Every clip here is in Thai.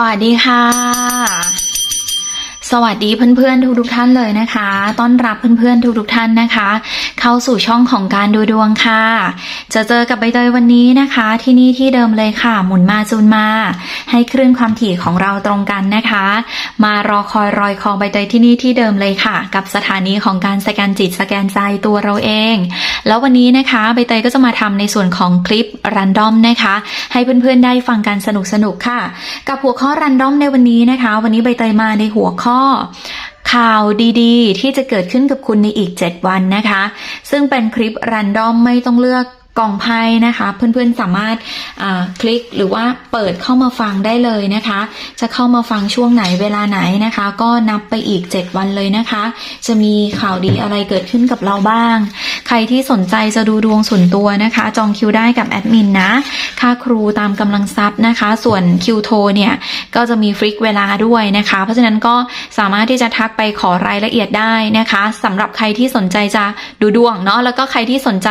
สวัสดีค่ะ สวัสดีเพื่อนๆทุกๆท่านเลยนะคะ ต้อนรับเพื่อนๆทุกๆท่านนะคะ เข้าสู่ช่องของการดูดวงค่ะ จะเจอกับใบเตยวันนี้นะคะ ที่นี่ที่เดิมเลยค่ะ หมุนมาจูนมา ให้คลื่นความถี่ของเราตรงกันนะคะ มารอคอยรอยคอใบเตยที่นี่ที่เดิมเลยค่ะ กับสถานีของการสแกนจิตสแกนใจตัวเราเอง แล้ววันนี้นะคะใบเตยก็จะมาทำในส่วนของคลิปรันดอมนะคะ ให้เพื่อนๆได้ฟังกันสนุกๆค่ะ กับหัวข้อรันดอมในวันนี้นะคะ วันนี้ใบเตยมาในหัวข้อข่าวดีๆ ที่จะเกิดขึ้นกับคุณในอีก 7 วันนะคะ ซึ่งเป็นคลิปรันดอมไม่ต้องเลือก กล่องไพ่นะคะ เพื่อนๆสามารถคลิกหรือว่าเปิดเข้ามาฟังได้เลยนะคะ จะเข้ามาฟังช่วงไหนเวลาไหนนะคะ ก็นับไปอีก 7 วันเลยนะคะ จะมีข่าวดีอะไรเกิดขึ้นกับเราบ้าง ใครที่สนใจจะดูดวงส่วนตัวนะคะ จองคิวได้กับแอดมินนะ ค่าครูตามกำลังทรัพย์นะคะ ส่วนคิวโทเนี่ยก็จะมีฟริกเวลาด้วยนะคะ เพราะฉะนั้นก็สามารถที่จะทักไปขอรายละเอียดได้นะคะสำหรับใครที่สนใจจะดูดวงเนาะแล้วก็ใครที่สนใจ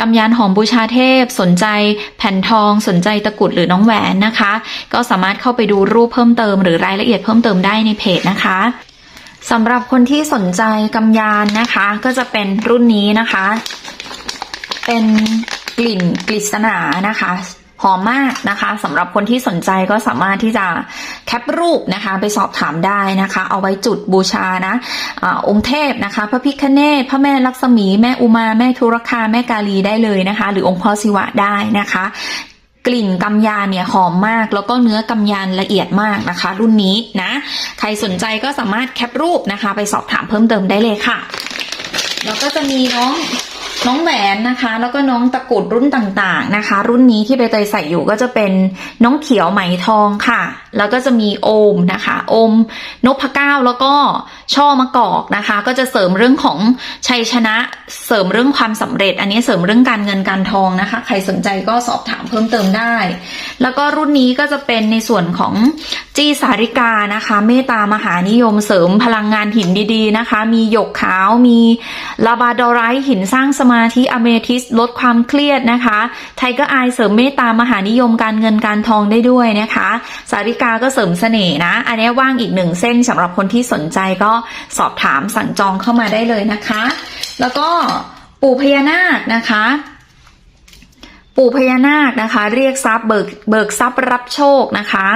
กำยานหอมบูชาเทพ สนใจแผ่นทอง สนใจตะกุดหรือน้องแหวนนะคะ ก็สามารถเข้าไปดูรูปเพิ่มเติมหรือรายละเอียดเพิ่มเติมได้ในเพจนะคะสำหรับคนที่สนใจกำยานนะคะ ก็จะเป็นรุ่นนี้นะคะ เป็นกลิ่นกฤษณานะคะ อมมากนะคะสำหรับคนที่สนใจก็สามารถที่จะแคปรูปนะคะ ไปสอบถามได้นะคะ เอาไว้จุดบูชานะอาองค์เทพนะคะ พระพิคเนศพระแม่ลักษมีแม่อุมาแม่ธุรคาแม่กาลีได้เลยนะคะ หรือองค์พ่อศิวะได้นะคะกลิ่นกำยานเนี่ยหอมมาก แล้วก็เนื้อกำยานละเอียดมากนะคะ รุ่นนี้นะ ใครสนใจก็สามารถแคปรูปนะคะ ไปสอบถามเพิ่มเติมได้เลยค่ะ แล้วก็จะมีน้อง น้องแหวนนะคะ แล้วก็น้องตะกรุดรุ่นต่างๆนะคะ รุ่นนี้ที่ใบเตยใส่อยู่ก็จะเป็นน้องเขียวไหมทองค่ะ แล้วก็จะมีโอมนะคะ โอมนพเก้าแล้วก็ช่อมะกอกนะคะ ก็จะเสริมเรื่องของชัยชนะ เสริมเรื่องความสำเร็จ อันนี้เสริมเรื่องการเงินการทองนะคะ ใครสนใจก็สอบถามเพิ่มเติมได้ แล้วก็รุ่นนี้ก็จะเป็นในส่วนของจี้สาริกานะคะ เมตตามหานิยมเสริมพลังงานหินดี ๆนะคะ มีหยกขาวมีลาบาดอไรหินสร้างสมาธิอเมทิสลดความเครียดนะคะไทเกอร์อายเสริมเมตตามหานิยมการเงินการทองได้ด้วยนะคะ สาริกาก็เสริมเสน่ห์นะ อันนี้ว่างอีกหนึ่งเส้นสำหรับคนที่สนใจก็สอบถามสั่งจองเข้ามาได้เลยนะคะ แล้วก็ปู่พญานาคนะคะปู่พญานาคนะคะ เรียกทรัพย์เบิกเบิกทรัพย์รับโชคนะคะ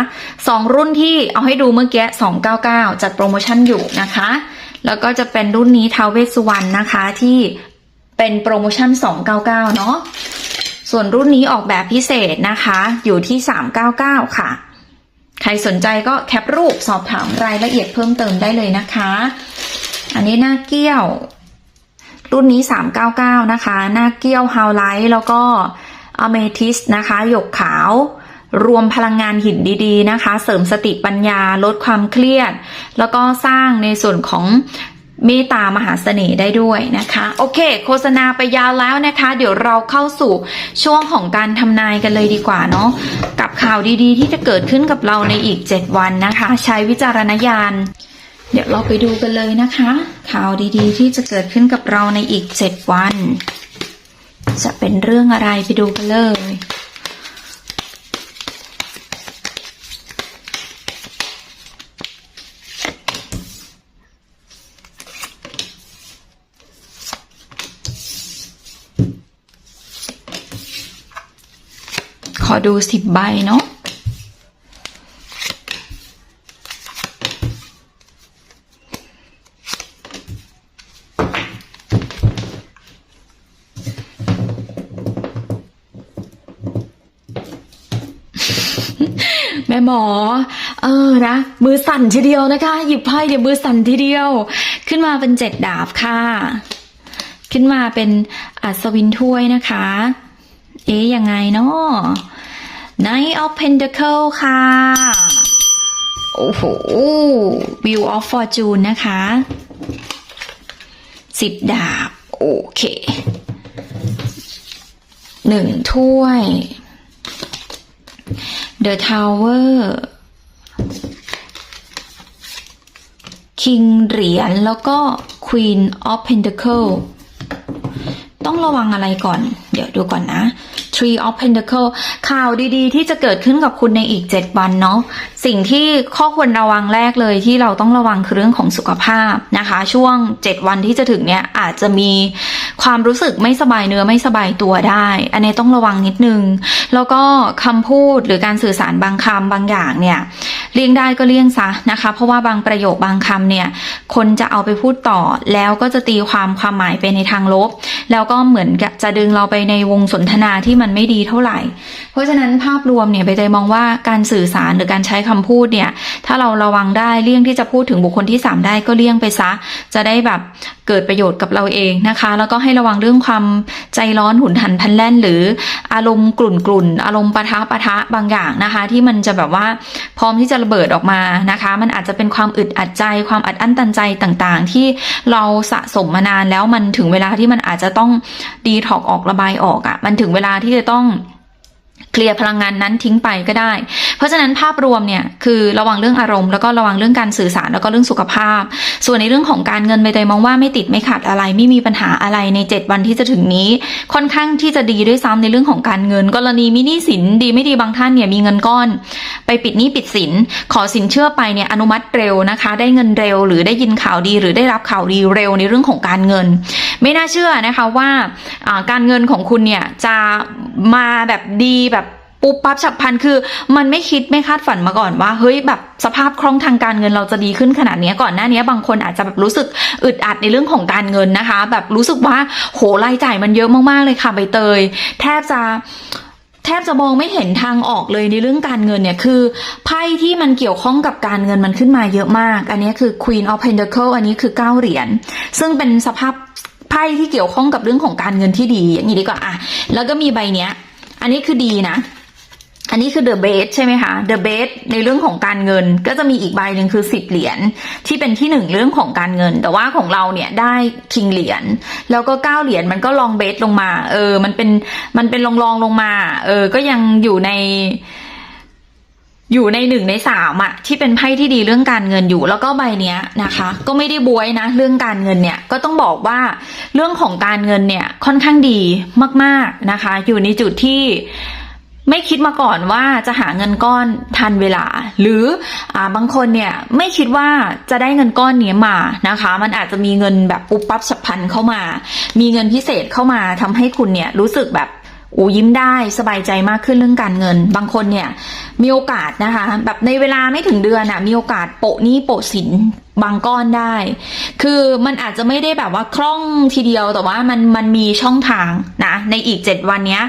สองรุ่นที่เอาให้ดูเมื่อกี้299 จัดโปรโมชั่นอยู่นะคะ แล้วก็จะเป็นรุ่นนี้ทาวเวสสุวรรณนะคะที่ เป็นโปรโมชั่น 299 เนาะส่วนรุ่นนี้ออกแบบพิเศษนะคะ อยู่ที่ 399 ค่ะ ใครสนใจก็แคปรูปสอบถามรายละเอียดเพิ่มเติมได้เลยนะคะ อันนี้หน้าเกี้ยว รุ่นนี้ 399 นะคะ หน้าเกี้ยวฮาวไลท์แล้วก็อเมทิสนะคะ หยกขาว รวมพลังงานหินดีๆนะคะ เสริมสติปัญญาลดความเครียด แล้วก็สร้างในส่วนของ เมตตามหาเสน่ห์ได้ด้วยนะคะ โอเค โฆษณาไปยาวแล้วนะคะ เดี๋ยวเราเข้าสู่ช่วงของการทำนายกันเลยดีกว่าเนาะกับข่าวดีๆ ที่จะเกิดขึ้นกับเราในอีก 7 วันนะคะ ใช้วิจารณญาณ เดี๋ยวเราไปดูกันเลยนะคะ ข่าวดีๆ ที่จะเกิดขึ้นกับเราในอีก 7 วัน จะเป็นเรื่องอะไรไปดูกันเลย อดูสิบใบเนาะแม่หมอ เออนะ มือสั่นทีเดียวนะคะ หยิบไพ่เดี๋ยวมือสั่นทีเดียว ขึ้นมาเป็นเจ็ดดาบค่ะ ขึ้นมาเป็นอัศวินถ้วยนะคะ เอ๊ยยังไงเนาะ Knight of Pentacle ค่ะ โอ้โห Wheel of Fortune นะคะสิบดาบ โอเคหนึ่งถ้วย The Tower King เหรียญแล้วก็ Queen of Pentacle ต้องระวังอะไรก่อน เดี๋ยวดูก่อนนะ Three of Pentacle ข่าวดีๆ ที่จะเกิดขึ้นกับคุณในอีก 7 วันเนาะสิ่งที่ข้อควรระวังแรกเลยที่เราต้องระวังคือเรื่องของสุขภาพนะคะ ช่วง 7 วันที่จะถึงเนี่ยอาจจะมีความรู้สึกไม่สบายเนื้อไม่สบายตัวได้ อันนี้ต้องระวังนิดนึง แล้วก็คำพูดหรือการสื่อสารบางคำบางอย่างเนี่ยเลี่ยงได้ก็เลี่ยงซะนะคะ เพราะว่าบางประโยคบางคำเนี่ย คนจะเอาไปพูดต่อแล้วก็จะตีความความหมายไปในทางลบ แล้วก็เหมือนจะดึงเราไปในวงสนทนาที่มันไม่ดีเท่าไหร่ เพราะฉะนั้นภาพรวมเนี่ยใบเตยมองว่าการสื่อสารหรือการใช้คคำพูดเนี่ย ถ้าเราระวังได้เลี่ยงที่จะพูดถึงบุคคลที่สามได้ก็เลี่ยงไปซะ จะได้แบบเกิดประโยชน์กับเราเองนะคะ แล้วก็ให้ระวังเรื่องความใจร้อนหุนหันพลันแล่น หรืออารมณ์กลุ่นกลุ่นๆอารมณ์ปะทะปะทะบางอย่างนะคะ ที่มันจะแบบว่าพร้อมที่จะระเบิดออกมานะคะ มันอาจจะเป็นความอึดอัดใจ ความอัดอั้นตันใจต่างๆ ที่เราสะสมมานานแล้วมันถึงเวลาที่มันอาจจะต้องดีถอกออกระบายออกอะ่ะมันถึงเวลาที่จะต้อง เคลียร์พลังงานนั้นทิ้งไปก็ได้ เพราะฉะนั้นภาพรวมเนี่ยคือระวังเรื่องอารมณ์ แล้วก็ระวังเรื่องการสื่อสารแล้วก็เรื่องสุขภาพ ส่วนในเรื่องของการเงินใบเตยมองว่าไม่ติดไม่ขัดอะไร ไม่มีปัญหาอะไรใน 7 วันที่จะถึงนี้ ค่อนข้างที่จะดีด้วยซ้ำในเรื่องของการเงิน กรณีมีหนี้สินดีไม่ดีบางท่านเนี่ยมีเงินก้อน ไปปิดหนี้ปิดสิน ขอสินเชื่อไปเนี่ยอนุมัติเร็วนะคะ ได้เงินเร็ว หรือได้ยินข่าวดี หรือได้รับข่าวดีเร็วในเรื่องของการเงิน ไม่น่าเชื่อนะคะว่าการเงินของคุณเนี่ยจะมาแบบดีแบบ ปุ๊บปั๊บฉับพลันคือ มันไม่คิดไม่คาดฝันมาก่อนว่าเฮ้ยแบบสภาพคล่องทางการเงินเราจะดีขึ้นขนาดนี้ก่อนหน้านี้บางคนอาจจะแบบรู้สึกอึดอัดในเรื่องของการเงินนะคะ แบบรู้สึกว่าโหรายจ่ายมันเยอะมากๆเลยค่ะใบเตย แทบจะแทบจะมองไม่เห็นทางออกเลยในเรื่องการเงินเนี่ยคือไพ่ที่มันเกี่ยวข้องกับการเงินมันขึ้นมาเยอะมาก อันนี้คือ Queen of pentacles อันนี้คือเก้าเหรียญซึ่งเป็นสภาพไพ่ที่เกี่ยวข้องกับเรื่องของการเงินที่ดีอย่างนี้ดีกว่าอะแล้วก็มีใบเนี้ย อันนี้คือดีนะ อันนี้คือ the base ใช่ไหมคะ the base ในเรื่องของการเงินก็จะมีอีกใบหนึ่งคือสิบเหรียญที่เป็นที่หนึ่งเรื่องของการเงิน แต่ว่าของเราเนี่ยได้คิงเหรียญแล้วก็เก้าเหรียญมันก็ลองเบสลงมา เออ มันเป็นมันเป็นลองลองลงมา เออ ก็ยังอยู่ในอยู่ในหนึ่งในสามอะที่เป็นไพ่ที่ดีเรื่องการเงินอยู่แล้วก็ใบเนี้ยนะคะ ก็ไม่ได้บวยนะ เรื่องการเงินเนี่ยก็ต้องบอกว่าเรื่องของการเงินเนี่ยค่อนข้างดีมาก ๆนะคะ อยู่ในจุดที่ ไม่คิดมาก่อนว่าจะหาเงินก้อนทันเวลา หรืออ่าบางคนเนี่ยไม่คิดว่าจะได้เงินก้อนนี้มานะคะ มันอาจจะมีเงินแบบปุ๊บปั๊บฉับพลันเข้ามา มีเงินพิเศษเข้ามาทำให้คุณเนี่ยรู้สึกแบบอูยิ้มได้สบายใจมากขึ้นเรื่องการเงิน บางคนเนี่ยมีโอกาสนะคะ แบบในเวลาไม่ถึงเดือนอะมีโอกาสโปะนี้โปะสิน บางก้อนได้ คือมันอาจจะไม่ได้แบบว่าคล่องทีเดียวแต่ว่ามันมันมีช่องทางนะในอีก 7 วันนี้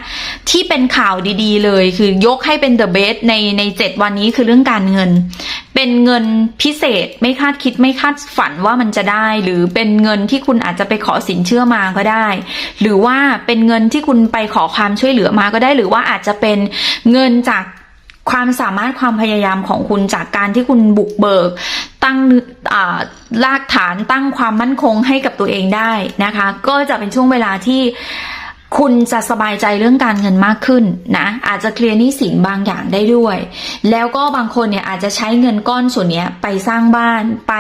ที่เป็นข่าวดีๆ เลยคือยกให้เป็น the best ในใน 7 วันนี้คือเรื่องการเงิน เป็นเงินพิเศษไม่คาดคิดไม่คาดฝันว่ามันจะได้ หรือเป็นเงินที่คุณอาจจะไปขอสินเชื่อมาก็ได้ หรือว่าเป็นเงินที่คุณไปขอความช่วยเหลือมาก็ได้ หรือว่าอาจจะเป็นเงินจาก ความสามารถความพยายามของคุณจากการที่คุณบุกเบิก ตั้งอ่ารากฐานตั้งความมั่นคงให้กับตัวเองได้นะคะ ก็จะเป็นช่วงเวลาที่ คุณจะสบายใจเรื่องการเงินมากขึ้นนะอาจจะเคลียร์หนี้สินบางอย่างได้ด้วย แล้วก็บางคนเนี่ยอาจจะใช้เงินก้อนส่วนนี้ไปสร้างบ้านไป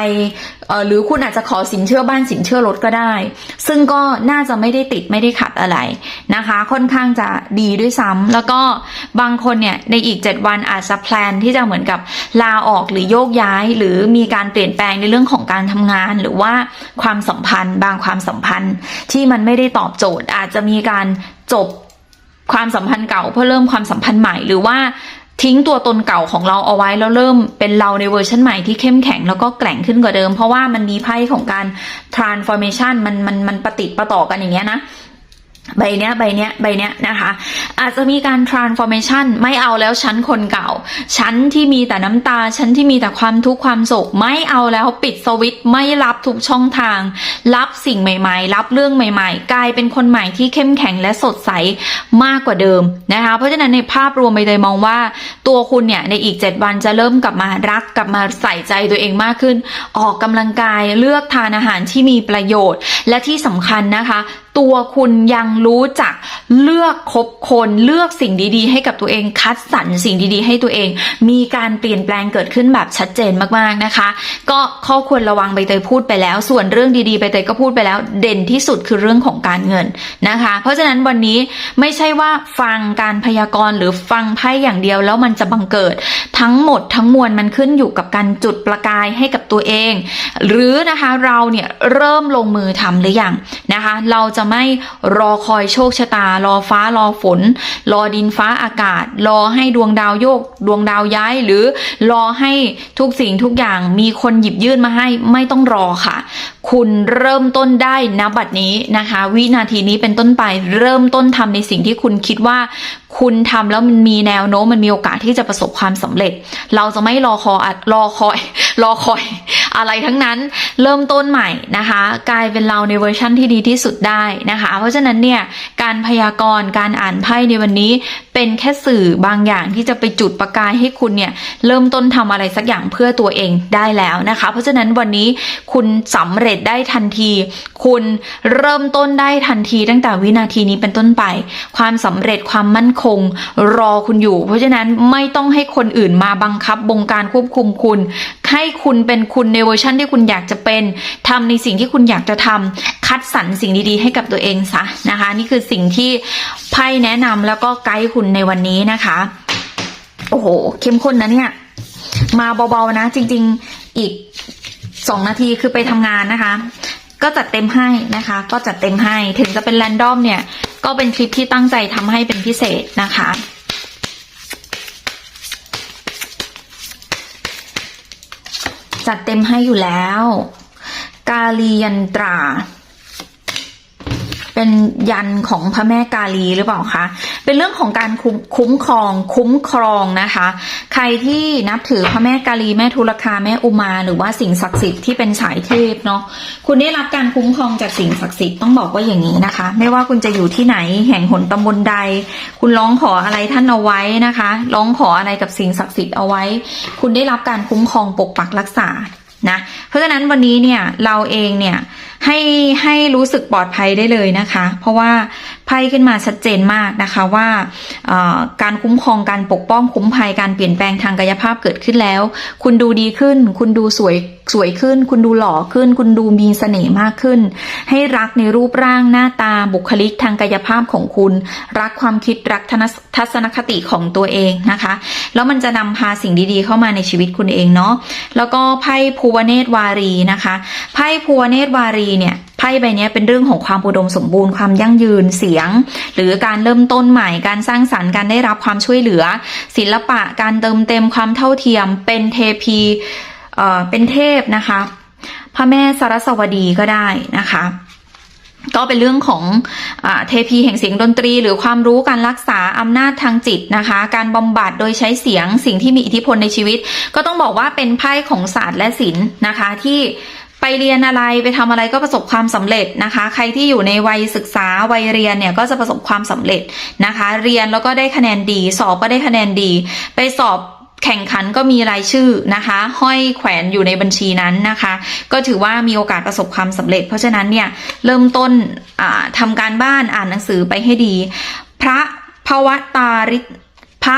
หรือคุณอาจจะขอสินเชื่อบ้านสินเชื่อรถก็ได้ ซึ่งก็น่าจะไม่ได้ติดไม่ได้ขัดอะไรนะคะ ค่อนข้างจะดีด้วยซ้ำแล้วก็บางคนเนี่ยในอีก 7 วันอาจจะแพลนที่จะเหมือนกับลาออกหรือโยกย้าย หรือมีการเปลี่ยนแปลงในเรื่องของการทำงาน หรือว่าความสัมพันธ์ บางความสัมพันธ์ที่มันไม่ได้ตอบโจทย์ อาจจะมีการจบความสัมพันธ์เก่าเพื่อเริ่มความสัมพันธ์ใหม่หรือว่าทิ้งตัวตนเก่าของเราเอาไว้แล้วเริ่มเป็นเราในเวอร์ชันใหม่ที่เข้มแข็งแล้วก็แกร่งขึ้นกว่าเดิม เพราะว่ามันมีไพ่ของการ transformation มันมันมันปฏิดประต่อกันอย่างเงี้ยนะ ใบเนี้ยใบเนี้ยใบเนี้ยนะคะ อาจจะมีการ transformation ไม่เอาแล้วฉันคนเก่าฉันที่มีแต่น้ำตาฉันที่มีแต่ความทุกข์ความโศก ไม่เอาแล้วปิดสวิตช์ไม่รับทุกช่องทาง รับสิ่งใหม่ ๆ รับเรื่องใหม่ ๆ กลายเป็นคนใหม่ที่เข้มแข็งและสดใสมากกว่าเดิมนะคะ เพราะฉะนั้นในภาพรวมไปเลยมองว่า ตัวคุณเนี่ยในอีก 7 วันจะเริ่มกลับมารักกลับมาใส่ใจตัวเองมากขึ้น ออกกำลังกายเลือกทานอาหารที่มีประโยชน์ และที่สำคัญนะคะ ตัวคุณยังรู้จักเลือกคบคนเลือกสิ่งดีๆ ให้กับตัวเองคัดสรรสิ่งดีๆ ให้ตัวเอง มีการเปลี่ยนแปลงเกิดขึ้นแบบชัดเจนมากๆนะคะ ก็ข้อควรระวังใบเตยพูดไปแล้ว ส่วนเรื่องดีๆใบเตยก็พูดไปแล้ว เด่นที่สุดคือเรื่องของการเงินนะคะ เพราะฉะนั้นวันนี้ไม่ใช่ว่าฟังการพยากรณ์หรือฟังไพ่อย่างเดียวแล้วมันจะบังเกิด ทั้งหมดทั้งมวลมันขึ้นอยู่กับการจุดประกายให้กับตัวเอง หรือนะคะเราเนี่ยเริ่มลงมือทำหรือยังนะคะ เราจะไม่รอคอยโชคชะตา รอฟ้ารอฝน รอดินฟ้าอากาศ รอให้ดวงดาวโยก ดวงดาวย้าย หรือรอให้ทุกสิ่งทุกอย่างมีคนหยิบยื่นมาให้ไม่ต้องรอค่ะคุณเริ่มต้นได้ณบัดนี้นะคะ วินาทีนี้เป็นต้นไปเริ่มต้นทำในสิ่งที่คุณคิดว่า คุณทำแล้วมันมีแนวโน้มมันมีโอกาสที่จะประสบความสำเร็จ เราจะไม่รอคอยรอคอย รอคอย อะไรทั้งนั้นเริ่มต้นใหม่นะคะ กลายเป็นเราในเวอร์ชั่นที่ดีที่สุดได้นะคะ เพราะฉะนั้นเนี่ยการพยากรณ์การอ่านไพ่ในวันนี้เป็นแค่สื่อบางอย่างที่จะไปจุดประกายให้คุณเนี่ยเริ่มต้นทำอะไรสักอย่างเพื่อตัวเองได้แล้วนะคะ เพราะฉะนั้นวันนี้คุณสำเร็จได้ทันที คุณเริ่มต้นได้ทันทีตั้งแต่วินาทีนี้เป็นต้นไป ความสำเร็จความมั่นคง รอคุณอยู่ เพราะฉะนั้นไม่ต้องให้คนอื่นมาบังคับบงการควบคุมคุณ ให้คุณเป็นคุณในเวอร์ชันที่คุณอยากจะเป็นทำในสิ่งที่คุณอยากจะทำคัดสรรสิ่งดีๆ ให้กับตัวเองซะนะคะ นี่คือสิ่งที่ไพ่แนะนำแล้วก็ไกด์คุณในวันนี้นะคะโอ้โห เข้มข้นนะเนี่ย มาเบาๆนะ จริง ๆ อีก สองนาทีคือไปทำงานนะคะ ก็จัดเต็มให้นะคะ ก็จัดเต็มให้ถึงจะเป็นแรนดอมเนี่ย ก็เป็นคลิปที่ตั้งใจทำให้เป็นพิเศษนะคะจัดเต็มให้อยู่แล้ว กาลียันตรา เป็นยันของพระแม่กาลีหรือเปล่าคะ เป็นเรื่องของการคุ้มครอง คุ้มครองนะคะ ใครที่นับถือพระแม่กาลีแม่ทุลคาแม่อุมา หรือว่าสิ่งศักดิ์สิทธิ์ที่เป็นสายเทพเนาะคุณได้รับการคุ้มครองจากสิ่งศักดิ์สิทธิ์ต้องบอกว่าอย่างนี้นะคะ ไม่ว่าคุณจะอยู่ที่ไหนแห่งหนตำบลใด คุณร้องขออะไรท่านเอาไว้นะคะร้องขออะไรกับสิ่งศักดิ์สิทธิ์เอาไว้ คุณได้รับการคุ้มครองปกปักรักษานะเพราะฉะนั้นวันนี้เนี่ยเราเองเนี่ยให้ให้รู้สึกปลอดภัยได้เลยนะคะ เพราะว่า พ่ขึ้นมาชัดเจนมากนะคะว่าการคุ้มครองการปกป้องคุ้มภัยการเปลี่ยนแปลงทางกายภาพเกิดขึ้นแล้ว คุณดูดีขึ้น คุณดูสวยสวยขึ้น คุณดูหล่อขึ้น คุณดูมีเสน่ห์มากขึ้น ให้รักในรูปร่างหน้าตาบุคลิกทางกายภาพของคุณ รักความคิดรักทัศนคติของตัวเองนะคะ แล้วมันจะนำพาสิ่งดีๆ เข้ามาในชีวิตคุณเองเนาะแล้วก็ไพ่ภูวเนตรวารีนะคะไพ่ภูวเนตรวารีเนี่ย ไพ่ใบนี้เป็นเรื่องของความอุดมสมบูรณ์ความยั่งยืนเสียง หรือการเริ่มต้นใหม่ การสร้างสรรค์การได้รับความช่วยเหลือ ศิลปะการเติมเต็มความเท่าเทียม เป็นเทพีเอ่อเป็นเทพนะคะพระแม่สารสวดีก็ได้นะคะก็เป็นเรื่องของอเทพีแห่งเสียงดนตรี หรือความรู้การรักษาอำนาจทางจิตนะคะ การบำบัดโดยใช้เสียงสิ่งที่มีอิทธิพลในชีวิต ก็ต้องบอกว่าเป็นไพ่ของศาสตร์และศิลป์นะคะที่ ไปเรียนอะไรไปทำอะไรก็ประสบความสำเร็จนะคะ ใครที่อยู่ในวัยศึกษาวัยเรียนเนี่ยก็จะประสบความสำเร็จนะคะ เรียนแล้วก็ได้คะแนนดี สอบก็ได้คะแนนดี ไปสอบแข่งขันก็มีรายชื่อนะคะ ห้อยแขวนอยู่ในบัญชีนั้นนะคะ ก็ถือว่ามีโอกาสประสบความสำเร็จ เพราะฉะนั้นเนี่ยเริ่มต้นทำการบ้านอ่านหนังสือไปให้ดี พระภวตาริพระ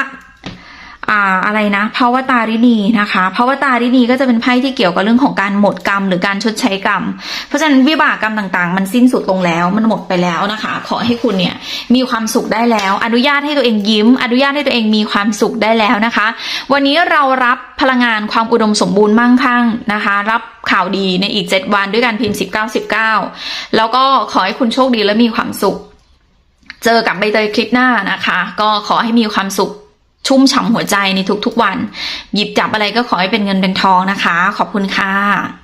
อ่าอะไรนะภาวตาริณีนะคะภาวตาริณีก็จะเป็นไพ่ที่เกี่ยวกับเรื่องของการหมดกรรม หรือการชดใช้กรรม เพราะฉะนั้นวิบากกรรมต่างๆ มันสิ้นสุดลงแล้ว มันหมดไปแล้วนะคะ ขอให้คุณเนี่ยมีความสุขได้แล้ว อนุญาตให้ตัวเองยิ้ม อนุญาตให้ตัวเองมีความสุขได้แล้วนะคะ วันนี้เรารับพลังงานความอุดมสมบูรณ์มั่งคั่งนะคะ รับข่าวดีในอีก 7 วันด้วยการพิมพ์ 19 19 แล้วก็ขอให้คุณโชคดีและมีความสุข เจอกับใบเตยคลิปหน้านะคะ ก็ขอให้มีความสุข ชุ่มฉ่ำหัวใจในทุกๆวัน หยิบจับอะไรก็ขอให้เป็นเงินเป็นทองนะคะ ขอบคุณค่ะ